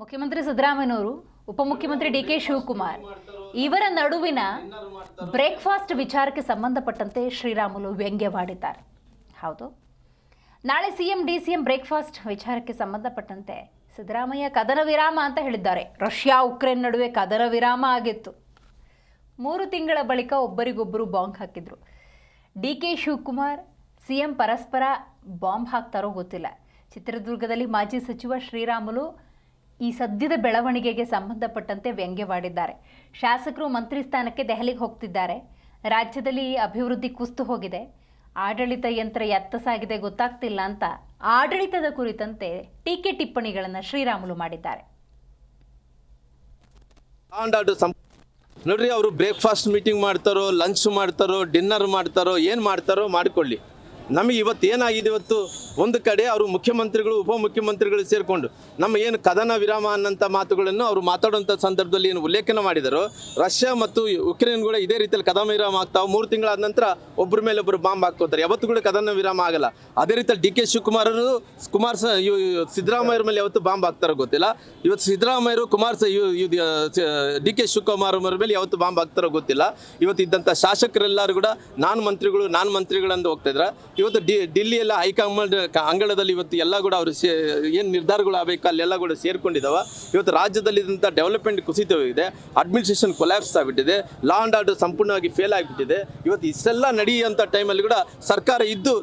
ಮುಖ್ಯಮಂತ್ರಿ ಸಿದ್ದರಾಮಯ್ಯನವರು, ಉಪಮುಖ್ಯಮಂತ್ರಿ ಡಿ ಕೆ ಶಿವಕುಮಾರ್, ಇವರ ನಡುವಿನ ಬ್ರೇಕ್ಫಾಸ್ಟ್ ವಿಚಾರಕ್ಕೆ ಸಂಬಂಧಪಟ್ಟಂತೆ ಶ್ರೀರಾಮುಲು ವ್ಯಂಗ್ಯವಾಡಿದ್ದಾರೆ. ಹೌದು. ನಾಳೆ C M D CM breakfast ವಿಚಾರಕ್ಕೆ ಸಂಬಂಧಪಟ್ಟಂತೆ ಸಿದ್ದರಾಮಯ್ಯ ಕದನ ವಿರಾಮ ಅಂತ ಹೇಳಿದ್ದಾರೆ. ರಷ್ಯಾ, ಉಕ್ರೇನ್ ನಡುವೆ ಕದನ ವಿರಾಮ ಆಗಿತ್ತು. ಮೂರು ತಿಂಗಳ ಬಳಿಕ ಒಬ್ಬರಿಗೊಬ್ಬರು ಬಾಂಬ್ ಹಾಕಿದ್ರು. ಡಿ ಕೆ ಶಿವಕುಮಾರ್, ಸಿಎಂ ಪರಸ್ಪರ ಬಾಂಬ್ ಹಾಕ್ತಾರೋ ಗೊತ್ತಿಲ್ಲ. ಚಿತ್ರದುರ್ಗದಲ್ಲಿ ಮಾಜಿ ಸಚಿವ ಶ್ರೀರಾಮುಲು ಈ ಸದ್ಯದ ಬೆಳವಣಿಗೆಗೆ ಸಂಬಂಧಪಟ್ಟಂತೆ ವ್ಯಂಗ್ಯವಾಡಿದ್ದಾರೆ. ಶಾಸಕರು ಮಂತ್ರಿ ಸ್ಥಾನಕ್ಕೆ ದೆಹಲಿಗೆ ಹೋಗ್ತಿದ್ದಾರೆ. ರಾಜ್ಯದಲ್ಲಿ ಅಭಿವೃದ್ಧಿ ಕುಸ್ತು ಹೋಗಿದೆ. ಆಡಳಿತ ಯಂತ್ರ ಎತ್ತ ಸಾಗಿದೆ ಗೊತ್ತಾಗ್ತಿಲ್ಲ ಅಂತ ಆಡಳಿತದ ಕುರಿತಂತೆ ಟೀಕೆ ಟಿಪ್ಪಣಿಗಳನ್ನು ಶ್ರೀರಾಮುಲು ಮಾಡಿದ್ದಾರೆ. ನೋಡ್ರಿ, ಅವರು ಬ್ರೇಕ್ಫಾಸ್ಟ್ ಮೀಟಿಂಗ್ ಮಾಡ್ತಾರೋ ಲಂಚ್ ಮಾಡ್ತಾರೋ ಡಿನ್ನರ್ ಮಾಡ್ತಾರೋ, ಏನು ಮಾಡ್ತಾರೋ ಮಾಡಿಕೊಳ್ಳಿ. ನಮಗೆ ಇವತ್ತು ಏನಾಗಿದೆ ಇವತ್ತು? ಒಂದು ಕಡೆ ಅವರು ಮುಖ್ಯಮಂತ್ರಿಗಳು, ಉಪಮುಖ್ಯಮಂತ್ರಿಗಳು ಸೇರಿಕೊಂಡು ನಮ್ಮ ಏನು ಕದನ ವಿರಾಮ ಅನ್ನೋಂಥ ಮಾತುಗಳನ್ನು ಅವರು ಮಾತಾಡುವಂಥ ಸಂದರ್ಭದಲ್ಲಿ ಏನು ಉಲ್ಲೇಖನ ಮಾಡಿದರು. ರಷ್ಯಾ ಮತ್ತು ಉಕ್ರೇನ್ ಕೂಡ ಇದೇ ರೀತಿಯಲ್ಲಿ ಕದನ ವಿರಾಮ ಆಗ್ತಾವೆ. ಮೂರು ತಿಂಗಳಾದ ನಂತರ ಒಬ್ಬರ ಮೇಲೆ ಒಬ್ಬರು ಬಾಂಬ್ ಹಾಕೋತಾರೆ ಯಾವತ್ತು ಕೂಡ ಕದನ ವಿರಾಮ ಆಗಲ್ಲ. ಅದೇ ರೀತಿಯಲ್ಲಿ ಡಿ ಕೆ ಶಿವಕುಮಾರ್ ಅವರು ಕುಮಾರ್ ಸಿದ್ದರಾಮಯ್ಯರ ಮೇಲೆ ಯಾವತ್ತು ಬಾಂಬ್ ಹಾಕ್ತಾರೋ ಗೊತ್ತಿಲ್ಲ. ಇವತ್ತು ಸಿದ್ದರಾಮಯ್ಯರು, ಕುಮಾರ್ ಡಿ ಕೆ ಶಿವಕುಮಾರ್ ಅವರ ಮೇಲೆ ಯಾವತ್ತು ಬಾಂಬ್ ಹಾಕ್ತಾರೋ ಗೊತ್ತಿಲ್ಲ. ಇವತ್ತು ಇದ್ದಂಥ ಶಾಸಕರೆಲ್ಲರೂ ಕೂಡ ನಾನು ಮಂತ್ರಿಗಳು, ನಾನು ಮಂತ್ರಿಗಳಂದು ಹೋಗ್ತಾ ಇದ್ರ ಇವತ್ತು ಡಿ, ಡಿಲ್ಲಿಯೆಲ್ಲ ಹೈಕಮಾಂಡ್ ಅಂಗಳದಲ್ಲಿ ಇವತ್ತು ಎಲ್ಲ ಕೂಡ ಅವರು ಸೇ ಏನು ನಿರ್ಧಾರಗಳು ಆಗಬೇಕು, ಅಲ್ಲೆಲ್ಲ ಕೂಡ ಸೇರ್ಕೊಂಡಿದ್ದಾವ ಇವತ್ತು ರಾಜ್ಯದಲ್ಲಿ ಇದ್ದಂಥ ಡೆವಲಪ್ಮೆಂಟ್ ಕುಸಿತವಾಗಿದೆ. ಅಡ್ಮಿನಿಸ್ಟ್ರೇಷನ್ ಕೊಲ್ಯಾಪ್ಸ್ ಆಗಿಬಿಟ್ಟಿದೆ. ಲಾ ಆ್ಯಂಡ್ ಆರ್ಡರ್ ಸಂಪೂರ್ಣವಾಗಿ ಫೇಲ್ ಆಗಿಬಿಟ್ಟಿದೆ. ಇವತ್ತು ಇಷ್ಟೆಲ್ಲ ನಡೆಯುವಂಥ ಟೈಮಲ್ಲಿ ಕೂಡ ಸರ್ಕಾರ ಇದ್ದು